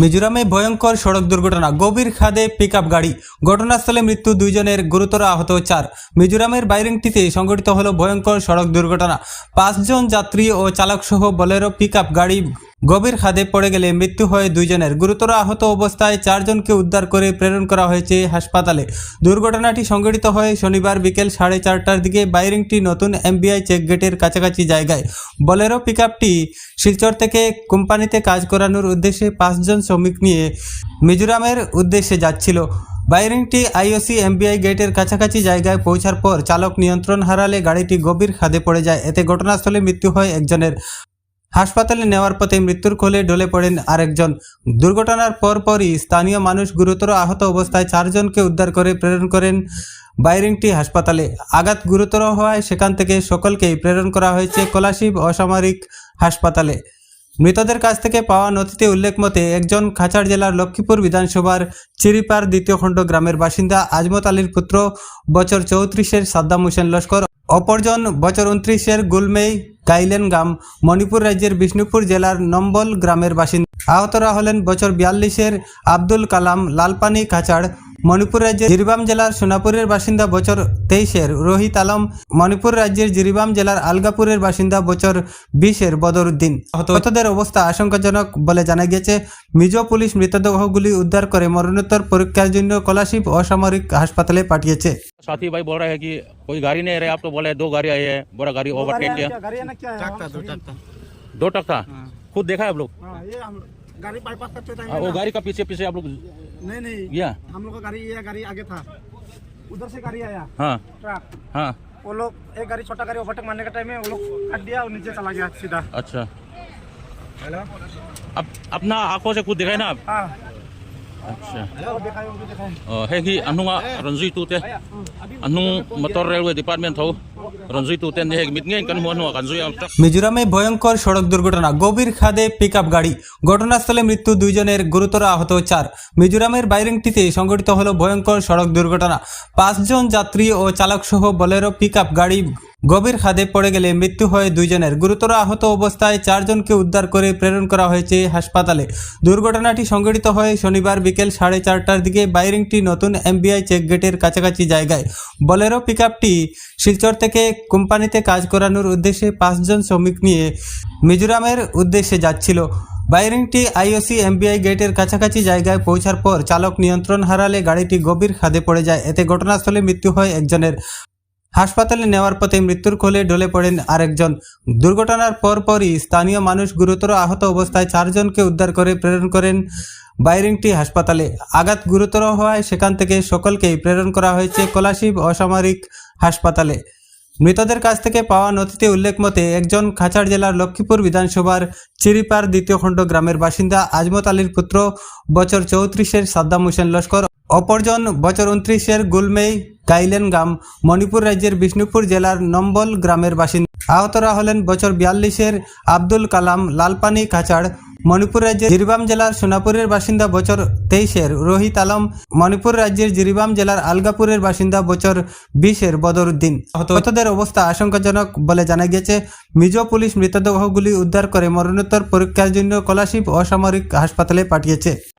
মিজোরামে ভয়ঙ্কর সড়ক দুর্ঘটনা, গভীর খাদে পিক গাড়ি, ঘটনাস্থলে মৃত্যু দুইজনের গুরুতর আহত চার। মিজোরামের বাইরিংটিতে সংঘটিত হল ভয়ঙ্কর সড়ক দুর্ঘটনা। পাঁচজন যাত্রী ও চালকসহ বলেরো পিক গাড়ি গভীর খাদে পড়ে গেলে মৃত্যু হয় দুইজনের গুরুতর আহত অবস্থায় চারজনকে উদ্ধার করে প্রেরণ করা হয়েছে হাসপাতালে। দুর্ঘটনাটি সংঘটিত হয় শনিবার বিকেল সাড়ে চারটার দিকে বাইরিংটি নতুন এমবিআই চেক গেটের কাছাকাছি জায়গায়। বলেরো পিকআপটি শিলচর থেকে কোম্পানিতে কাজ করানোর উদ্দেশ্যে পাঁচজন শ্রমিক নিয়ে মিজোরামের উদ্দেশ্যে যাচ্ছিল। বাইরিংটি আইওসি এমবিআই গেটের কাছাকাছি জায়গায় পৌঁছার পর চালক নিয়ন্ত্রণ হারালে গাড়িটি গভীর খাদে পড়ে যায়। এতে ঘটনাস্থলে মৃত্যু হয় একজনের। হাসপাতালে নেওয়ার পথে মৃত্যুর কোলে ডলে পড়েন আরেকজন। দুর্ঘটনার পরপরই স্থানীয় মানুষ গুরুতর আহত অবস্থায় চারজনকে উদ্ধার করে প্রেরণ করেন বাইরিংটি হাসপাতালে। আঘাত গুরুতর হওয়ায় সেখান থেকে সকলকেই প্রেরণ করা হয়েছে কোলাশিব অসামরিক হাসপাতালে। মৃতদের কাছ থেকে পাওয়া নথিতে উল্লেখ মতে, একজন খাচাড় জেলার লক্ষ্মীপুর বিধানসভার চিরিপার দ্বিতীয় খণ্ড গ্রামের বাসিন্দা আজমত আলীর পুত্র বছর চৌত্রিশের সাদ্দাম হোসেন লস্কর, অপরজন বছর উনত্রিশের গুলমেই গাইলেন গ্রাম, মণিপুর রাজ্যের বিষ্ণুপুর জেলার নম্বল গ্রামের বাসিন্দা। আহতরা হলেন বছর বিয়াল্লিশের আব্দুল কালাম লালপানি খাচাড় মণিপুর রাজ্যের জিরিবাম জেলার সোনাপুরের বাসিন্দা বছর তেইশের রোহিত আলম মণিপুর রাজ্যের জিরিবাম জেলার আলগাপুরের বাসিন্দা বছর বিশের বদরুদ্দিন আহতদের অবস্থা আশঙ্কাজনক বলে জানা গেছে মিজো পুলিশ মৃতদেহগুলি উদ্ধার করে মরণোত্তর পরীক্ষার জন্য কলাশিপ অসামরিক হাসপাতালে পাঠিয়েছে साथी भाई बोल रहे हैं कि कोई गाड़ी नहीं आ रही आप तो बोले दो गाड़ी आई है बड़ा गाड़ी ओवरटेक किया गाड़ी है ना क्या है दो टक्का दो ट्रक था खुद देखा है आप लोग हाँ ये हम गाड़ी बाईपास करते टाइम हाँ, वो गाड़ी का पीछे पीछे आप लोग नहीं नहीं। गया हम लोग का गाड़ी ये गाड़ी आगे था। उधर से गाड़ी आया। हाँ। ट्रक। हाँ। वो लोग एक गाड़ी छोटा गाड़ी ओवरटेक मारने का टाइम में वो लोग काट दिया और नीचे चला गया सीधा। अच्छा। हेलो। अब अपना आँखों से खुद देखा है ना आप? हाँ। अच्छा। है है कि अनुआ रंजुई तुते अनु मोटर रेलवे डिपार्टमेंट हो মিজোরামে ভয়ঙ্কর সড়ক দুর্ঘটনা, গভীর খাদে পিক গাড়ি, ঘটনাস্থলে মৃত্যু দুইজনের গুরুতর আহত চার। মিজোরামের বাইরেংটিতে সংঘটিত হল ভয়ঙ্কর সড়ক দুর্ঘটনা। পাঁচজন যাত্রী ও চালক সহ বলেরও পিক গাড়ি গভীর খাদে পড়ে গেলে মৃত্যু হয় দুইজনের গুরুতর আহত অবস্থায় চারজনকে উদ্ধার করে প্রেরণ করা হয়েছে হাসপাতালে। দুর্ঘটনাটি সংঘটিত হয় শনিবার বিকেল সাড়ে চারটার দিকে বাইরিংটি নতুন এমবিআই চেক গেটের কাছাকাছি জায়গায়। বলেরো পিকআপটি শিলচর থেকে কোম্পানিতে কাজ করানোর উদ্দেশ্যে পাঁচজন শ্রমিক নিয়ে মিজোরামের উদ্দেশ্যে যাচ্ছিল। বাইরিংটি আইওসি এমবিআই গেটের কাছাকাছি জায়গায় পৌঁছার পর চালক নিয়ন্ত্রণ হারালে গাড়িটি গভীর খাদে পড়ে যায়। এতে ঘটনাস্থলে মৃত্যু হয় একজনের। হাসপাতালে নেওয়ার পথে মৃত্যুর কোলে ঢলে পড়েন আরেকজন। দুর্ঘটনার পরপরই স্থানীয় মানুষ গুরুতর আহত অবস্থায় চারজনকে উদ্ধার করে প্রেরণ করেন বাইরিংটি হাসপাতালে। আঘাত গুরুতর হওয়ায় সেখান থেকে সকলকেই প্রেরণ করা হয়েছে কলাশিব অসামরিক হাসপাতালে। মৃতদের কাছ থেকে পাওয়া নথিতে উল্লেখ মতে, একজন খাচাড় জেলার লক্ষ্মীপুর বিধানসভার চিরিপার দ্বিতীয় খণ্ড গ্রামের বাসিন্দা আজমত আলীর পুত্র বছর চৌত্রিশের সাদ্দাম হোসেন লস্কর, অপরজন বছর উনত্রিশের গুলমেই গাইলেন গ্রাম, মণিপুর রাজ্যের বিষ্ণুপুর জেলার নম্বল গ্রামের বাসিন্দা। আহতরা হলেন বছর বিয়াল্লিশের আব্দুল কালাম লালপানি খাচাড় মণিপুর রাজ্যের জিরিবাম জেলার সোনাপুরের বাসিন্দা বছর তেইশের রোহিত আলম, মণিপুর রাজ্যের জিরিবাম জেলার আলগাপুরের বাসিন্দা বছর বিশের বদরুদ্দিন। আহতদের অবস্থা আশঙ্কাজনক বলে জানা গেছে মিজো পুলিশ মৃতদেহগুলি উদ্ধার করে মরণোত্তর পরীক্ষার জন্য কলাশিপ অসামরিক হাসপাতালে পাঠিয়েছে।